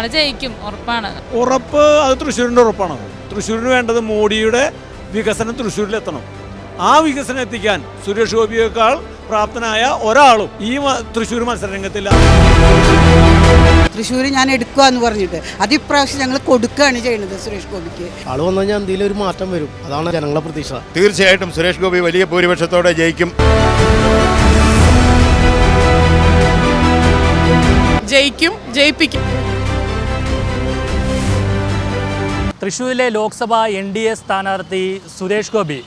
ആൾ ജയിക്കും ഉറപ്പാണ്. ഉറപ്പ് അത് തൃശ്ശൂരിന്റെ ഉറപ്പാണ്. തൃശ്ശൂരിന് വേണ്ടത് മോഡിയുടെ വികസനം തൃശ്ശൂരിൽ എത്തണം ആ വികസനം എത്തിക്കാൻ സുരേഷ് ഗോപിയേക്കാൾ പ്രാപ്തനായ ഒരാളും ഈ തൃശ്ശൂർ മത്സരരംഗത്തില്ല. തൃശ്ശൂർ ഞാൻ എടുക്കുക എന്ന് പറഞ്ഞിട്ട് അത് ഇപ്രാവശ്യം ഞങ്ങൾ കൊടുക്കുകയാണ് ചെയ്യുന്നത് സുരേഷ് ഗോപിക്ക്. ആൾ വന്നു കഴിഞ്ഞാൽ എന്തെങ്കിലും ഒരു മാറ്റം വരും. അതാണ് ജനങ്ങളെ പ്രതീക്ഷ. തീർച്ചയായിട്ടും സുരേഷ് ഗോപി വലിയ ഭൂരിപക്ഷത്തോടെ ജയിക്കും. ജയിക്കും ജയിപ്പിക്കും. തൃശ്ശൂരിലെ ലോക്സഭാ എൻ ഡി എ സ്ഥാനാർത്ഥി സുരേഷ് ഗോപി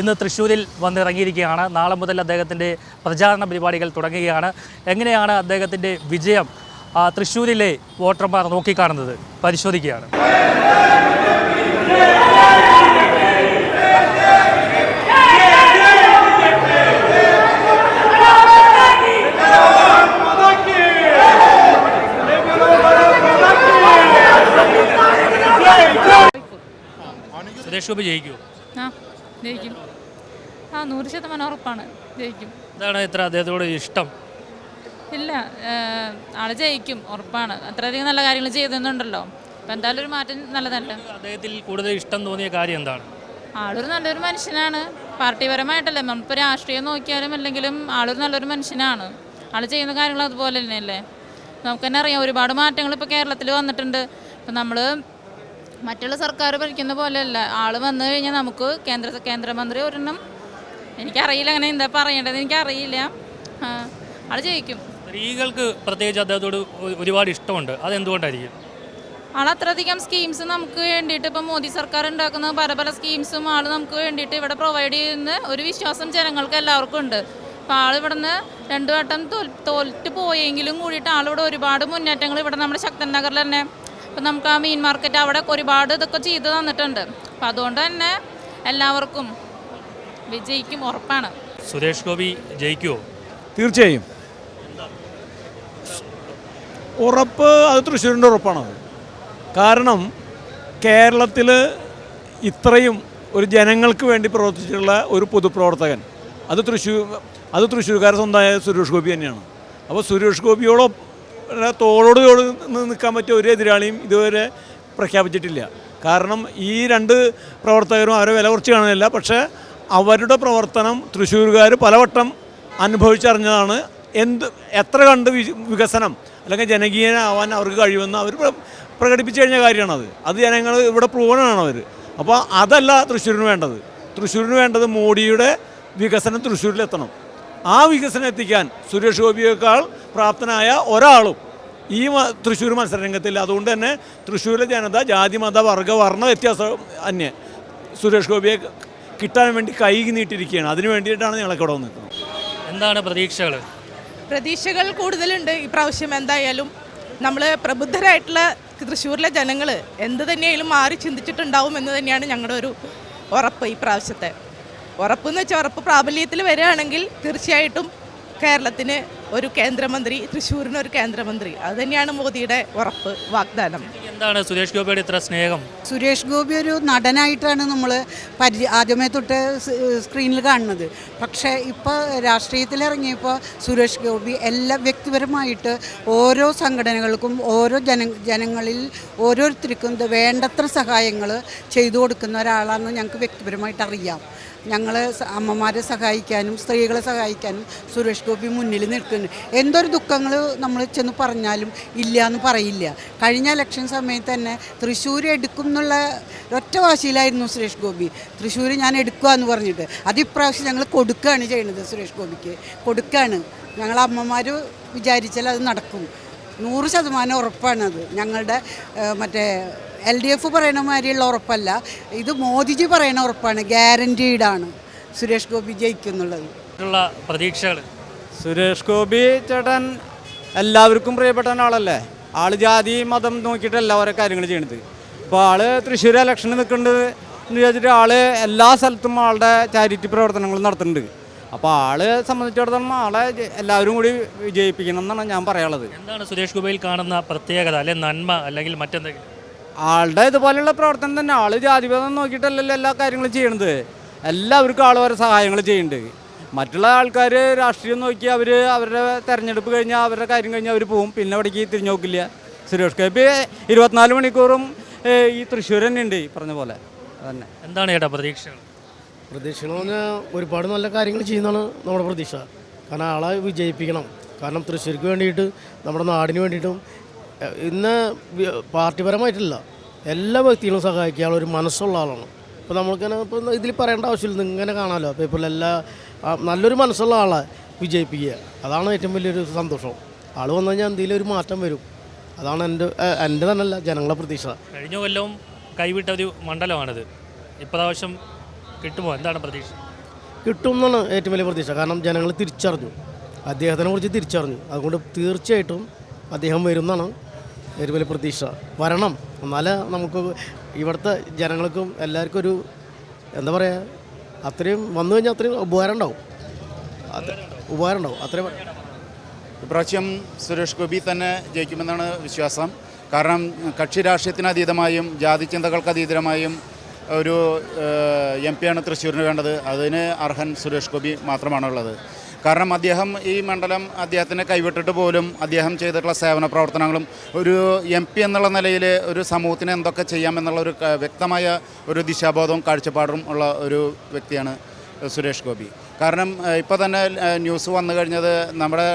ഇന്ന് തൃശ്ശൂരിൽ വന്നിറങ്ങിയിരിക്കുകയാണ്. നാളെ മുതൽ അദ്ദേഹത്തിന്റെ പ്രചാരണ പരിപാടികൾ തുടങ്ങുകയാണ്. എങ്ങനെയാണ് അദ്ദേഹത്തിന്റെ വിജയം തൃശ്ശൂരിലെ വോട്ടർമാർ നോക്കിക്കാണുന്നത്? പരിശോധിക്കുകയാണ്. സുരേഷ് ഗോപി ജയിക്കുമോ ആ ജയിക്കും. ആ നൂറ് ശതമാനം ഉറപ്പാണ് ജയിക്കും. എന്താണ് ഇത്ര അദ്ദേഹത്തോട് ഇഷ്ടം? ഇല്ല ആൾ ജയിക്കും ഉറപ്പാണ്. അത്രയധികം നല്ല കാര്യങ്ങൾ ചെയ്തെന്നുണ്ടല്ലോ. അപ്പം എന്തായാലും ഒരു മാറ്റം നല്ലതല്ല? അദ്ദേഹത്തിൽ കൂടുതൽ ഇഷ്ടം തോന്നിയ കാര്യം എന്താണ്? ആളൊരു നല്ലൊരു മനുഷ്യനാണ്. പാർട്ടിപരമായിട്ടല്ലേ? നമ്മളിപ്പോൾ രാഷ്ട്രീയം നോക്കിയാലും അല്ലെങ്കിലും ആളൊരു നല്ലൊരു മനുഷ്യനാണ്. ആൾ ചെയ്യുന്ന കാര്യങ്ങൾ അതുപോലെ തന്നെയല്ലേ? നമുക്ക് തന്നെ അറിയാം ഒരുപാട് മാറ്റങ്ങൾ ഇപ്പോൾ കേരളത്തിൽ വന്നിട്ടുണ്ട്. ഇപ്പം നമ്മൾ മറ്റുള്ള സർക്കാർ ഭരിക്കുന്ന പോലെയല്ല. ആൾ വന്നു കഴിഞ്ഞാൽ നമുക്ക് കേന്ദ്ര കേന്ദ്രമന്ത്രി ഒരെണ്ണം. എനിക്കറിയില്ല അങ്ങനെ എന്താ പറയേണ്ടത്. എനിക്കറിയില്ല. ആൾ ജയിക്കും. സ്ത്രീകൾക്ക് പ്രത്യേകിച്ച് അദ്ദേഹത്തോട് ഒരുപാട് ഇഷ്ടമുണ്ട്. അതെന്തുകൊണ്ടായിരിക്കും? ആൾ അത്രയധികം സ്കീംസ് നമുക്ക് വേണ്ടിയിട്ട് ഇപ്പം മോദി സർക്കാർ ഉണ്ടാക്കുന്ന പല പല സ്കീംസും ആൾ നമുക്ക് വേണ്ടിയിട്ട് ഇവിടെ പ്രൊവൈഡ് ചെയ്യുന്ന ഒരു വിശ്വാസം ജനങ്ങൾക്ക് എല്ലാവർക്കും ഉണ്ട്. അപ്പം ആൾ ഇവിടുന്ന് രണ്ടു വട്ടം തോൽ തോൽറ്റ് പോയെങ്കിലും കൂടിയിട്ട് ആളിവിടെ ഒരുപാട് മുന്നേറ്റങ്ങൾ ഇവിടെ നമ്മുടെ ശക്തൻ നഗറിൽ തന്നെ ഇപ്പം നമുക്ക് ആ മീൻ മാർക്കറ്റ് അവിടെ ഒരുപാട് ഇതൊക്കെ ചെയ്ത് തന്നിട്ടുണ്ട്. അപ്പം അതുകൊണ്ട് തന്നെ എല്ലാവർക്കും വിജയിക്കും ഉറപ്പാണ്. സുരേഷ് ഗോപി ജയിക്കുമോ തീർച്ചയായും. ഉറപ്പ് അത് തൃശ്ശൂരിന്റെ ഉറപ്പാണ്. കാരണം കേരളത്തിൽ ഇത്രയും ഒരു ജനങ്ങൾക്ക് വേണ്ടി പ്രവർത്തിച്ചിട്ടുള്ള ഒരു പൊതുപ്രവർത്തകൻ. അത് തൃശ്ശൂർ അത് തൃശ്ശൂർക്കാരെ സ്വന്തമായ സുരേഷ് ഗോപി തന്നെയാണ്. അപ്പോൾ സുരേഷ് ഗോപിയോടൊപ്പം തോളോട് തോട് നിൽക്കാൻ പറ്റിയ ഒരു എതിരാളിയും ഇതുവരെ പ്രഖ്യാപിച്ചിട്ടില്ല. കാരണം ഈ രണ്ട് പ്രവർത്തകരും അവരെ വില കുറച്ച് കാണുന്നില്ല. പക്ഷേ അവരുടെ പ്രവർത്തനം തൃശ്ശൂർകാർ പലവട്ടം അനുഭവിച്ചറിഞ്ഞതാണ്. എന്ത് എത്ര കണ്ട് വികസനം അല്ലെങ്കിൽ ജനകീയനാവാൻ അവർക്ക് കഴിയുമെന്ന് അവർ പ്ര- പ്രകടിപ്പിച്ചു കഴിഞ്ഞ കാര്യമാണത്. അത് ജനങ്ങൾ ഇവിടെ പ്രൂവണാണ് അവർ അപ്പോൾ അതല്ല തൃശ്ശൂരിന് വേണ്ടത്. തൃശ്ശൂരിന് വേണ്ടത് മോഡിയുടെ വികസനം തൃശ്ശൂരിലെത്തണം. ആ വികസനം എത്തിക്കാൻ സുരേഷ് ഗോപിയേക്കാൾ പ്രാപ്തനായ ഒരാളും ഈ തൃശ്ശൂർ മത്സരരംഗത്തില്ല അതുകൊണ്ട് തന്നെ തൃശ്ശൂരിലെ ജനത ജാതി മത വർഗ വർണ വ്യത്യാസം അന്യ സുരേഷ് ഗോപിയെ കിട്ടാൻ വേണ്ടി കൈ നീട്ടിയിരിക്കുകയാണ്. അതിന് വേണ്ടിയിട്ടാണ് ഞങ്ങളൊക്കെ ഇവിടെ നിൽക്കുന്നത് എന്താണ് പ്രതീക്ഷകൾ പ്രതീക്ഷകൾ കൂടുതലുണ്ട്. ഇപ്രാവശ്യം എന്തായാലും നമ്മൾ പ്രബുദ്ധരായിട്ടുള്ള തൃശ്ശൂരിലെ ജനങ്ങൾ എന്ത് തന്നെയായാലും മാറി ചിന്തിച്ചിട്ടുണ്ടാവും എന്ന് തന്നെയാണ് ഞങ്ങളുടെ ഒരു ഉറപ്പ് ഈ പ്രാവശ്യത്തെ. ഉറപ്പെന്ന് വെച്ചാൽ ഉറപ്പ് പ്രാബല്യത്തിൽ വരികയാണെങ്കിൽ തീർച്ചയായിട്ടും കേരളത്തിന് ഒരു കേന്ദ്രമന്ത്രി തൃശ്ശൂരിന് ഒരു കേന്ദ്രമന്ത്രി. അത് തന്നെയാണ് മോദിയുടെ ഉറപ്പ് വാഗ്ദാനം. എന്താണ് സുരേഷ് ഗോപിയുടെ ഇത്ര സ്നേഹം? സുരേഷ് ഗോപി ഒരു നടനായിട്ടാണ് നമ്മൾ പരി ആദ്യമേ തൊട്ട് സ്ക്രീനിൽ കാണുന്നത്. പക്ഷേ ഇപ്പോൾ രാഷ്ട്രീയത്തിൽ ഇറങ്ങിയപ്പോൾ സുരേഷ് ഗോപി എല്ലാ വ്യക്തിപരമായിട്ട് ഓരോ സംഘടനകൾക്കും ഓരോ ജന ജനങ്ങളിൽ ഓരോരുത്തർക്കും വേണ്ടത്ര സഹായങ്ങൾ ചെയ്തു കൊടുക്കുന്ന ഒരാളാണെന്ന് ഞങ്ങൾക്ക് വ്യക്തിപരമായിട്ട് അറിയാം. ഞങ്ങൾ അമ്മമാരെ സഹായിക്കാനും സ്ത്രീകളെ സഹായിക്കാനും സുരേഷ് ഗോപി മുന്നിൽ നിൽക്കുന്നു. എന്തൊരു ദുഃഖങ്ങൾ നമ്മൾ ചെന്ന് പറഞ്ഞാലും ഇല്ല എന്ന് പറയില്ല. കഴിഞ്ഞ ഇലക്ഷൻ സമയത്ത് തന്നെ തൃശ്ശൂർ എടുക്കും എന്നുള്ള ഒറ്റ വാശിയിലായിരുന്നു സുരേഷ് ഗോപി. തൃശ്ശൂർ ഞാൻ എടുക്കുക എന്ന് പറഞ്ഞിട്ട്. അത് ഇപ്രാവശ്യം ഞങ്ങൾ കൊടുക്കുകയാണ് ചെയ്യുന്നത് സുരേഷ് ഗോപിക്ക്. കൊടുക്കുകയാണ് ഞങ്ങൾ അമ്മമാർ വിചാരിച്ചാൽ അത് നടക്കും. നൂറ് ശതമാനം ഉറപ്പാണത്. ഞങ്ങളുടെ മറ്റേ എൽ ഡി എഫ് പറയണ മാതിരിയുള്ള ഉറപ്പല്ല. ഇത് മോദിജി പറയണ ഉറപ്പാണ്. ഗ്യാരന്റീഡാണ് സുരേഷ് ഗോപി ജയിക്കുന്നുള്ളത്. പ്രതീക്ഷകൾ. സുരേഷ് ഗോപി ചേട്ടൻ എല്ലാവർക്കും പ്രിയപ്പെട്ട ആളല്ലേ ആൾ ജാതി മതം നോക്കിയിട്ടല്ല ഓരോ കാര്യങ്ങൾ ചെയ്യണത്. അപ്പോൾ ആൾ തൃശ്ശൂർ ഇലക്ഷന് നിൽക്കുന്നുണ്ട് എന്ന് വിചാരിച്ചിട്ട് ആൾ എല്ലാ സ്ഥലത്തും ആളുടെ ചാരിറ്റി പ്രവർത്തനങ്ങൾ നടത്തുന്നുണ്ട്. അപ്പോൾ ആളെ സംബന്ധിച്ചിടത്തോളം ആളെ എല്ലാവരും കൂടി വിജയിപ്പിക്കണം എന്നാണ് ഞാൻ പറയാനുള്ളത്. എന്താണ് സുരേഷ് ഗോപിയിൽ കാണുന്ന പ്രത്യേകത? അല്ലെ നന്മ? അല്ലെങ്കിൽ മറ്റെന്തെങ്കിലും? ആളുടെ ഇതുപോലെയുള്ള പ്രവർത്തനം തന്നെ. ആൾ ജാതിഭേദം നോക്കിയിട്ടല്ലല്ലോ എല്ലാ കാര്യങ്ങളും ചെയ്യണത്. എല്ലാവർക്കും ആൾ ഓരോ സഹായങ്ങൾ ചെയ്യുന്നുണ്ട്. മറ്റുള്ള ആൾക്കാർ രാഷ്ട്രീയം നോക്കി അവർ അവരുടെ തെരഞ്ഞെടുപ്പ് കഴിഞ്ഞാൽ അവരുടെ കാര്യം കഴിഞ്ഞാൽ അവർ പോവും. പിന്നെ അവിടേക്ക് തിരിഞ്ഞു നോക്കില്ല. സുരേഷ് ഗോപി ഇരുപത്തിനാല് മണിക്കൂറും ഈ തൃശ്ശൂർ തന്നെ ഉണ്ട്. ഈ പറഞ്ഞ പോലെ. അതന്നെ. എന്താണ് ചേട്ടാ പ്രതീക്ഷകൾ? പ്രതീക്ഷകൾ എന്ന് പറഞ്ഞാൽ ഒരുപാട് നല്ല കാര്യങ്ങൾ ചെയ്യുന്നതാണ് നമ്മുടെ പ്രതീക്ഷ. കാരണം ആളെ വിജയിപ്പിക്കണം. കാരണം തൃശ്ശൂർക്ക് വേണ്ടിയിട്ട് നമ്മുടെ നാടിന് വേണ്ടിയിട്ടും ഇന്ന് പാർട്ടിപരമായിട്ടില്ല. എല്ലാ വ്യക്തികളും സഹായിക്കാൻ ഒരു മനസ്സുള്ള ആളാണ്. ഇപ്പോൾ നമ്മൾക്കിങ്ങനെ ഇപ്പോൾ ഇതിൽ പറയേണ്ട ആവശ്യമില്ല. ഇങ്ങനെ കാണാമല്ലോ ഇപ്പോൾ എല്ലാ നല്ലൊരു മനസ്സുള്ള ആളെ വിജയിപ്പിക്കുക. അതാണ് ഏറ്റവും വലിയൊരു സന്തോഷം. ആൾ വന്നു കഴിഞ്ഞാൽ എന്തെങ്കിലും ഒരു മാറ്റം വരും. അതാണ് എന്റെ എന്റെ തന്നെയല്ല ജനങ്ങളെ പ്രതീക്ഷ. കഴിഞ്ഞ കൊല്ലവും കൈവിട്ട ഒരു മണ്ഡലമാണിത്. ഇപ്രാവശ്യം കിട്ടുമോ? എന്താണ് പ്രതീക്ഷ? കിട്ടും എന്നാണ് ഏറ്റവും വലിയ പ്രതീക്ഷ. കാരണം ജനങ്ങൾ തിരിച്ചറിഞ്ഞു. അദ്ദേഹത്തിനെ കുറിച്ച് തിരിച്ചറിഞ്ഞു. അതുകൊണ്ട് തീർച്ചയായിട്ടും അദ്ദേഹം വരുമെന്നാണ് ഏറ്റവും വലിയ പ്രതീക്ഷ. വരണം. എന്നാലേ നമുക്ക് ഇവിടുത്തെ ജനങ്ങൾക്കും എല്ലാവർക്കും ഒരു എന്താ പറയുക അത്രയും വന്നു കഴിഞ്ഞാൽ അത്രയും ഉപകാരം ഉണ്ടാവും. ഉപകാരം ഉണ്ടാവും. അത്രയും ഇപ്രാവശ്യം സുരേഷ് ഗോപി തന്നെ ജയിക്കുമെന്നാണ് വിശ്വാസം. കാരണം കക്ഷി രാഷ്ട്രീയത്തിന് അതീതമായും ജാതി ചിന്തകൾക്ക് അതീതമായും ഒരു എം പിയാണ് തൃശ്ശൂരിന് വേണ്ടത്. അതിന് അർഹൻ സുരേഷ് ഗോപി മാത്രമാണുള്ളത്. കാരണം അദ്ദേഹം ഈ മണ്ഡലം അദ്ദേഹത്തിനെ കൈവിട്ടിട്ട് പോലും അദ്ദേഹം ചെയ്തിട്ടുള്ള സേവന പ്രവർത്തനങ്ങളും ഒരു എം പി എന്നുള്ള നിലയിൽ ഒരു സമൂഹത്തിന് എന്തൊക്കെ ചെയ്യാമെന്നുള്ള ഒരു വ്യക്തമായ ഒരു ദിശാബോധവും കാഴ്ചപ്പാടും ഉള്ള ഒരു വ്യക്തിയാണ് സുരേഷ് ഗോപി. കാരണം ഇപ്പോൾ തന്നെ ന്യൂസ് വന്നു കഴിഞ്ഞത് നമ്മുടെ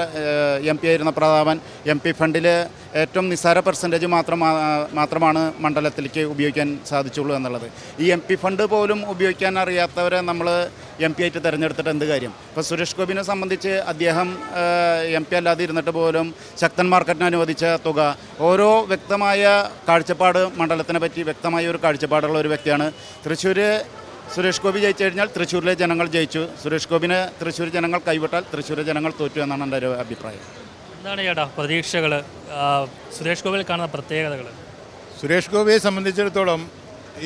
എം പി ആയിരുന്ന പ്രതാപൻ എം പി ഫണ്ടിൽ ഏറ്റവും നിസ്സാര പെർസെന്റേജ് മാത്രം മാത്രമാണ് മണ്ഡലത്തിലേക്ക് ഉപയോഗിക്കാൻ സാധിച്ചുള്ളൂ എന്നുള്ളത്. ഈ എം പി ഫണ്ട് പോലും ഉപയോഗിക്കാൻ അറിയാത്തവരെ നമ്മൾ എം പി ആയിട്ട് തിരഞ്ഞെടുത്തിട്ട് എന്ത് കാര്യം? ഇപ്പോൾ സുരേഷ് ഗോപിനെ സംബന്ധിച്ച് അദ്ദേഹം എം പി അല്ലാതെ ഇരുന്നിട്ട് പോലും ശക്തൻ മാർക്കറ്റിന് അനുവദിച്ച തുക ഓരോ വ്യക്തമായ കാഴ്ചപ്പാട് മണ്ഡലത്തിനെ പറ്റി വ്യക്തമായ ഒരു കാഴ്ചപ്പാടുള്ള ഒരു വ്യക്തിയാണ്. തൃശ്ശൂർ സുരേഷ് ഗോപി ജയിച്ചു കഴിഞ്ഞാൽ തൃശ്ശൂരിലെ ജനങ്ങൾ ജയിച്ചു. സുരേഷ് ഗോപിനെ തൃശ്ശൂർ ജനങ്ങൾ കൈവിട്ടാൽ തൃശ്ശൂർ ജനങ്ങൾ തോറ്റു എന്നാണ് എന്റെ ഒരു അഭിപ്രായം. എന്താണ് ചേട്ടാ പ്രതീക്ഷകൾ? സുരേഷ് ഗോപിയിൽ കാണുന്ന പ്രത്യേകതകൾ? സുരേഷ് ഗോപിയെ സംബന്ധിച്ചിടത്തോളം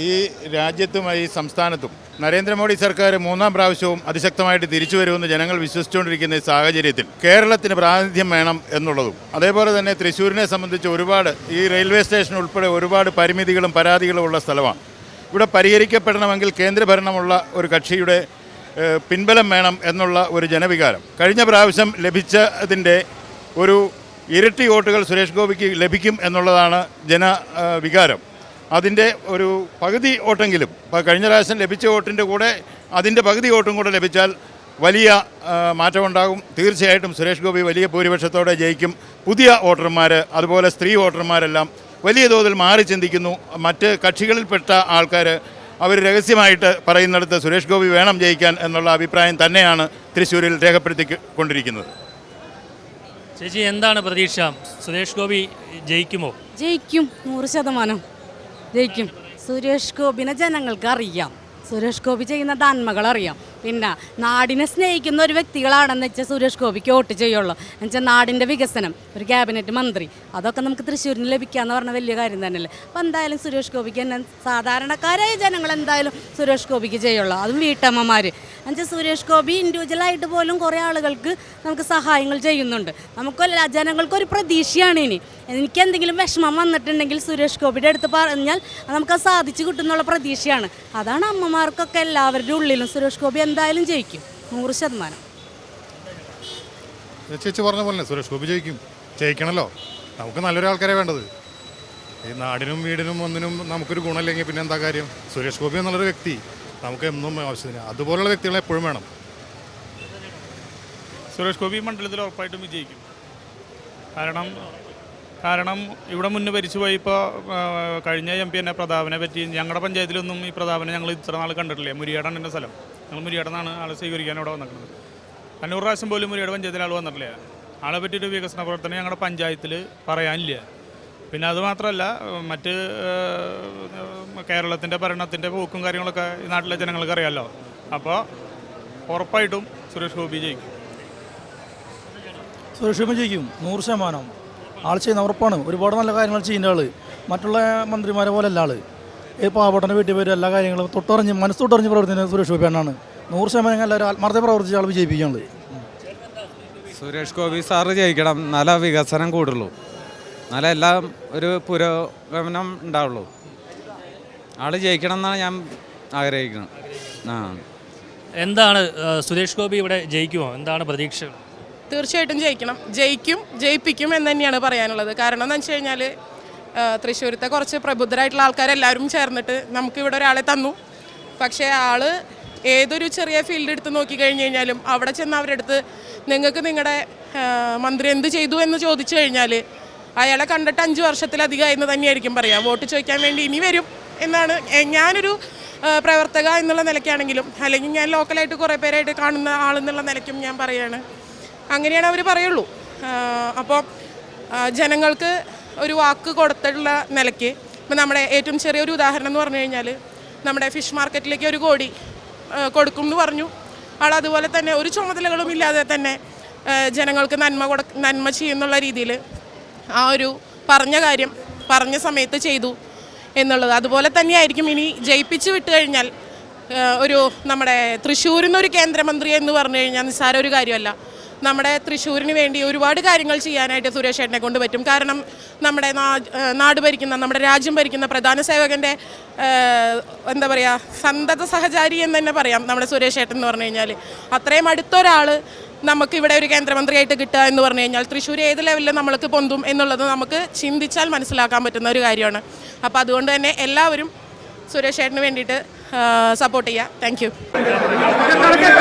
ഈ രാജ്യത്തും ഈ സംസ്ഥാനത്തും നരേന്ദ്രമോദി സർക്കാർ മൂന്നാം പ്രാവശ്യവും അതിശക്തമായിട്ട് തിരിച്ചു വരുമെന്ന് ജനങ്ങൾ വിശ്വസിച്ചുകൊണ്ടിരിക്കുന്ന ഈ സാഹചര്യത്തിൽ കേരളത്തിന് പ്രാതിനിധ്യം വേണം എന്നുള്ളതും അതേപോലെ തന്നെ തൃശ്ശൂരിനെ സംബന്ധിച്ച് ഒരുപാട് ഈ റെയിൽവേ സ്റ്റേഷൻ ഉൾപ്പെടെ ഒരുപാട് പരിമിതികളും പരാതികളും ഉള്ള സ്ഥലമാണ്. ഇവിടെ പരിഹരിക്കപ്പെടണമെങ്കിൽ കേന്ദ്രഭരണമുള്ള ഒരു കക്ഷിയുടെ പിൻബലം വേണം എന്നുള്ള ഒരു ജനവികാരം. കഴിഞ്ഞ പ്രാവശ്യം ലഭിച്ചതിന്റെ ഒരു ഇരട്ടി വോട്ടുകൾ സുരേഷ് ഗോപിക്ക് ലഭിക്കും എന്നുള്ളതാണ് ജന ആ, വികാരം. അതിന്റെ ഒരു പകുതി വോട്ടെങ്കിലും കഴിഞ്ഞ പ്രാവശ്യം ലഭിച്ച വോട്ടിന്റെ കൂടെ അതിന്റെ പകുതി വോട്ടും കൂടെ ലഭിച്ചാൽ വലിയ മാറ്റമുണ്ടാകും. തീർച്ചയായിട്ടും സുരേഷ് ഗോപി വലിയ ഭൂരിപക്ഷത്തോടെ ജയിക്കും. പുതിയ വോട്ടർമാർ അതുപോലെ സ്ത്രീ വോട്ടർമാരെല്ലാം വലിയ തോതിൽ മാറി ചിന്തിക്കുന്നു. മറ്റ് കക്ഷികളിൽപ്പെട്ട ആൾക്കാർ അവർ രഹസ്യമായിട്ട് പറയുന്നിടത്ത് സുരേഷ് ഗോപി വേണം ജയിക്കാൻ എന്നുള്ള അഭിപ്രായം തന്നെയാണ് തൃശ്ശൂരിൽ രേഖപ്പെടുത്തി കൊണ്ടിരിക്കുന്നത് ചേച്ചി എന്താണ് പ്രതീക്ഷ? സുരേഷ് ഗോപി ജയിക്കുമോ? ജയിക്കും. നൂറ് ശതമാനം ജയിക്കും. സുരേഷ് ഗോപിനെ ജനങ്ങൾക്ക് അറിയാം. സുരേഷ് ഗോപി ചെയ്യുന്ന നന്മകൾ അറിയാം പിന്നെ നാടിനെ സ്നേഹിക്കുന്ന ഒരു വ്യക്തികളാണെന്ന് വെച്ചാൽ സുരേഷ് ഗോപിക്ക് വോട്ട് ചെയ്യുള്ളൂ. എന്ന് വെച്ചാൽ നാടിന്റെ വികസനം ഒരു ക്യാബിനറ്റ് മന്ത്രി. അതൊക്കെ നമുക്ക് തൃശ്ശൂരിന് ലഭിക്കുക എന്ന് പറഞ്ഞ വലിയ കാര്യം തന്നെയല്ലേ? അപ്പോൾ എന്തായാലും സുരേഷ് ഗോപിക്ക് തന്നെ സാധാരണക്കാരായ ജനങ്ങൾ എന്തായാലും സുരേഷ് ഗോപിക്ക് ചെയ്യുള്ളൂ. അതും വീട്ടമ്മമാർ എന്നുവെച്ചാൽ സുരേഷ് ഗോപി ഇൻഡിവിജ്വലായിട്ട് പോലും കുറേ ആളുകൾക്ക് നമുക്ക് സഹായങ്ങൾ ചെയ്യുന്നുണ്ട്. നമുക്കല്ല ജനങ്ങൾക്കൊരു പ്രതീക്ഷയാണ് ഇനി. എനിക്ക് എന്തെങ്കിലും വിഷമം വന്നിട്ടുണ്ടെങ്കിൽ സുരേഷ് ഗോപിയുടെ അടുത്ത് പറഞ്ഞാൽ നമുക്ക് അത് സാധിച്ചു കിട്ടുന്നുള്ള പ്രതീക്ഷയാണ്. അതാണ് അമ്മമാർക്കൊക്കെ എല്ലാവരുടെ ഉള്ളിലും സുരേഷ് ഗോപി എന്തായാലും ജയിക്കും. നൂറ് ശതമാനം. ചേച്ചി പറഞ്ഞ പോലെ സുരേഷ് ഗോപി ജയിക്കും. ജയിക്കണല്ലോ. നമുക്ക് നല്ലൊരു ആൾക്കാരെ വേണ്ടത്. ഈ നാടിനും വീടിനും ഒന്നിനും നമുക്കൊരു ഗുണമില്ലെങ്കിൽ പിന്നെ എന്താ കാര്യം? സുരേഷ് ഗോപി എന്നുള്ളൊരു വ്യക്തി നമുക്ക് എന്നും ആവശ്യത്തിന് അതുപോലുള്ള വ്യക്തികളെ എപ്പോഴും വേണം. സുരേഷ് ഗോപി മണ്ഡലത്തിൽ ഉറപ്പായിട്ടും വിജയിക്കും. കാരണം കാരണം ഇവിടെ മുന്നേ ഭരിച്ചുപോയി ഇപ്പോൾ കഴിഞ്ഞ എം പി എന്നെ പ്രതാപനെ പറ്റി ഞങ്ങളുടെ പഞ്ചായത്തിലൊന്നും ഈ പ്രതാപനെ ഞങ്ങൾ ഇത്ര നാൾ കണ്ടിട്ടില്ല. മുരിയാടാണ് എന്റെ സ്ഥലം. ഞങ്ങൾ മുരിയാടെന്നാണ് ആളെ സ്വീകരിക്കാൻ ഇവിടെ വന്നിട്ടുള്ളത് അഞ്ഞൂറ് പ്രാവശ്യം പോലും മുരിയാട് പഞ്ചായത്തിൽ ആൾ വന്നിട്ടില്ല. ആളെ പറ്റിയിട്ട് വികസന പ്രവർത്തനം ഞങ്ങളുടെ പഞ്ചായത്തിൽ പറയാനില്ല. പിന്നെ അത് മാത്രമല്ല മറ്റ് കേരളത്തിന്റെ ഭരണത്തിന്റെ പോക്കും കാര്യങ്ങളൊക്കെ ഈ നാട്ടിലെ ജനങ്ങൾക്ക് അറിയാമല്ലോ അപ്പോൾ ഉറപ്പായിട്ടും സുരേഷ് ഗോപി ജയിക്കും. സുരേഷ് ഗോപി ജയിക്കും. നൂറ് ശതമാനം. ആൾ ചെയ്യുന്ന ഉറപ്പാണ്. ഒരുപാട് നല്ല കാര്യങ്ങൾ ചെയ്യുന്ന ആൾ മറ്റുള്ള മന്ത്രിമാരെ പോലെ അല്ല ആൾ ഈ പാവപ്പെട്ടന്റെ വീട്ടിൽ വരും എല്ലാ കാര്യങ്ങളും തൊട്ടറിഞ്ഞ് മനസ്സ് തൊട്ടറിഞ്ഞ് പ്രവർത്തിക്കുന്ന സുരേഷ് ഗോപി അണ്ണാണ്. നൂറ് ശതമാനം എല്ലാവരും ആത്മാർത്ഥ പ്രവർത്തിച്ച ആൾ വിജയിപ്പിക്കാനുള്ളത് സുരേഷ് ഗോപി സാറ് ജയിക്കണം. നല്ല വികസനം കൂടുള്ളൂ. നല്ല എല്ലാം ഒരു പുരോഗമനം ഉണ്ടാവുള്ളൂ. ആൾ ജയിക്കണം എന്നാണ് ഞാൻ ആഗ്രഹിക്കുന്നത്. ആ. എന്താണ് സുരേഷ് ഗോപി ഇവിടെ ജയിക്കുമോ എന്താണ് പ്രതീക്ഷകൾ? തീർച്ചയായിട്ടും ജയിക്കണം. ജയിക്കും ജയിപ്പിക്കും എന്ന് തന്നെയാണ് പറയാനുള്ളത്. കാരണം എന്ന് വെച്ച് കഴിഞ്ഞാൽ തൃശ്ശൂരത്തെ കുറച്ച് പ്രബുദ്ധരായിട്ടുള്ള ആൾക്കാരെല്ലാവരും ചേർന്നിട്ട് നമുക്ക് ഇവിടെ ഒരാളെ തന്നു. പക്ഷേ ആൾ ഏതൊരു ചെറിയ ഫീൽഡ് എടുത്ത് നോക്കി കഴിഞ്ഞ് കഴിഞ്ഞാലും അവിടെ ചെന്ന് അവരുടെ അടുത്ത് നിങ്ങൾക്ക് നിങ്ങളുടെ മന്ത്രി എന്ത് ചെയ്തു? എന്ന് ചോദിച്ചു കഴിഞ്ഞാൽ അയാളെ കണ്ടിട്ട് അഞ്ച് വർഷത്തിലധികം എന്ന് തന്നെയായിരിക്കും പറയാം. വോട്ട് ചോദിക്കാൻ വേണ്ടി ഇനി വരും എന്നാണ് ഞാനൊരു പ്രവർത്തക എന്നുള്ള നിലയ്ക്കാണെങ്കിലും അല്ലെങ്കിൽ ഞാൻ ലോക്കലായിട്ട് കുറേ പേരായിട്ട് കാണുന്ന ആളെന്നുള്ള നിലയ്ക്കും ഞാൻ പറയാണ്. അങ്ങനെയാണ് അവർ പറയുള്ളൂ. അപ്പോൾ ജനങ്ങൾക്ക് ഒരു വാക്ക് കൊടുത്തിട്ടുള്ള നിലയ്ക്ക് ഇപ്പം നമ്മുടെ ഏറ്റവും ചെറിയൊരു ഉദാഹരണം എന്ന് പറഞ്ഞു കഴിഞ്ഞാൽ നമ്മുടെ ഫിഷ് മാർക്കറ്റിലേക്ക് ഒരു കോടി കൊടുക്കും എന്ന് പറഞ്ഞു. ആൾ അതുപോലെ തന്നെ ഒരു ചുമതലകളും ഇല്ലാതെ തന്നെ ജനങ്ങൾക്ക് നന്മ കൊടു നന്മ ചെയ്യുന്നുള്ള രീതിയിൽ ആ ഒരു പറഞ്ഞ കാര്യം പറഞ്ഞ സമയത്ത് ചെയ്തു എന്നുള്ളത്. അതുപോലെ തന്നെയായിരിക്കും ഇനി ജയിപ്പിച്ച് വിട്ട് കഴിഞ്ഞാൽ ഒരു നമ്മുടെ തൃശ്ശൂരിൽ നിന്നൊരു കേന്ദ്രമന്ത്രി എന്ന് പറഞ്ഞു കഴിഞ്ഞാൽ നിസ്സാര ഒരു കാര്യമല്ല. നമ്മുടെ തൃശ്ശൂരിന് വേണ്ടി ഒരുപാട് കാര്യങ്ങൾ ചെയ്യാനായിട്ട് സുരേഷ് ഏട്ടനെ കൊണ്ട് പറ്റും. കാരണം നമ്മുടെ നാട് ഭരിക്കുന്ന നമ്മുടെ രാജ്യം ഭരിക്കുന്ന പ്രധാന സേവകന്റെ എന്താ പറയുക സന്തത സഹചാരി എന്ന് തന്നെ പറയാം നമ്മുടെ സുരേഷ് ഏട്ടൻ എന്ന് പറഞ്ഞു കഴിഞ്ഞാൽ അത്രയും അടുത്തൊരാൾ നമുക്ക് ഇവിടെ ഒരു കേന്ദ്രമന്ത്രിയായിട്ട് കിട്ടുക എന്ന് പറഞ്ഞു കഴിഞ്ഞാൽ തൃശ്ശൂർ ഏത് ലെവലിൽ നമ്മൾക്ക് പൊന്തും എന്നുള്ളത് നമുക്ക് ചിന്തിച്ചാൽ മനസ്സിലാക്കാൻ പറ്റുന്ന ഒരു കാര്യമാണ്. അപ്പോൾ അതുകൊണ്ട് തന്നെ എല്ലാവരും സുരേഷ് ഏട്ടന് വേണ്ടിയിട്ട് സപ്പോർട്ട് ചെയ്യാം. താങ്ക് യു നടക്കട്ടെ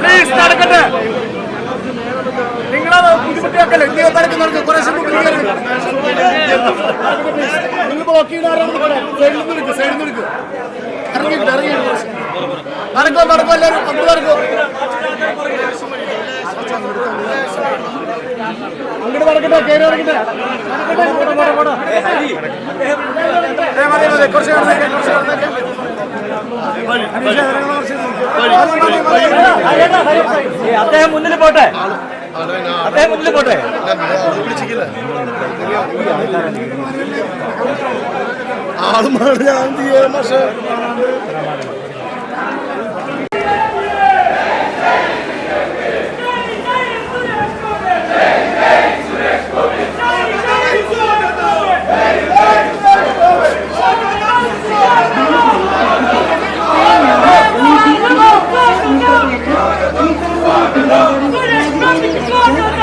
പ്ലീസ് നടക്കട്ടെ. നിങ്ങളത് ബുദ്ധിമുട്ടിയാക്കല്ലേ? നിങ്ങൾ നടക്ക് നടക്ക് കുറേശ്ശെ മുമ്പിൽ കയറി. നിങ്ങൾ ബ്ലോക്ക്. നടക്കോ നടക്കോ എല്ലാവരും? അങ്ങോട്ട് നടക്കോ അങ്ങോട്ട് നടക്കട്ടെ കയറി ഇറങ്ങട്ടെ നടക്കട്ടെ, പോട്ടെ, പോട്ടെ, പോട്ടെ. ഏ, മതി, മതി, കിടന്നേക്ക്. അദ്ദേഹം മുന്നിൽ പോട്ടെ. അദ്ദേഹം മുന്നിൽ പോട്ടെ. ആളുമാണ് ഞാൻ പക്ഷേ?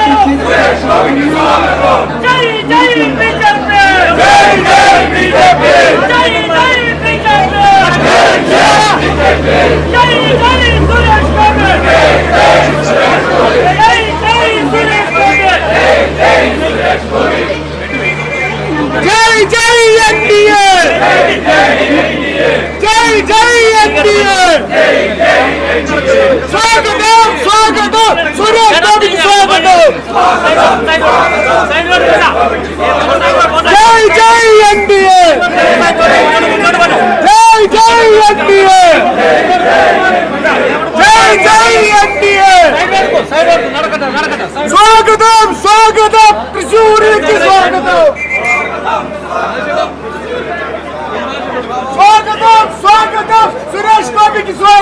Hey, hey, জয় জয় এনডিএ! জয় জয় এনডিএ! স্বাগতম স্বাগতম, সুরেশ বাবুকে স্বাগতম! জয় জয় এনডিএ! জয় জয় এনডিএ! জয় জয় এনডিএ! স্বাগতম স্বাগতম! ত্রিশূরিকে স্বাগতম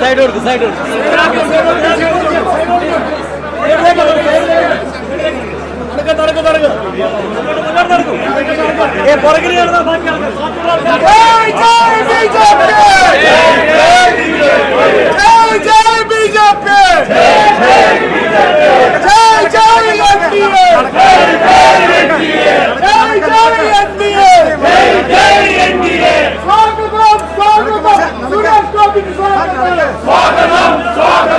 సైడ్ వరకు సైడ్ వరకు జై జై ఎన్డీఏ జై జై ఎన్డీఏ സൈഡ് കൊടുക്കും സൈഡ് കൊടുക്കും സ്വാഗതം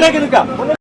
പുറകിലേക്ക് നിൽക്കാം.